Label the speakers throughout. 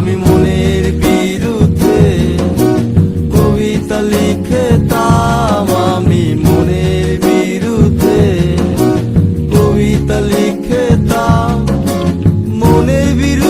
Speaker 1: আমি মনের বিরুদ্ধে কবিতা লিখতাম আমি মনের বিরুদ্ধে কবিতা লিখতাম মনের বিরুদ্ধে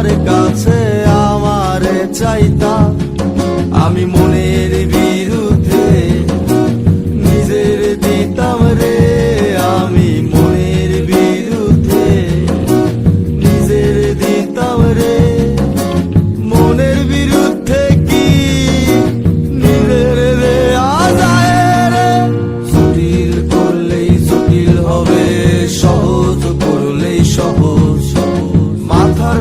Speaker 1: আমার কাছে আমারে চাইতা। আমি মনের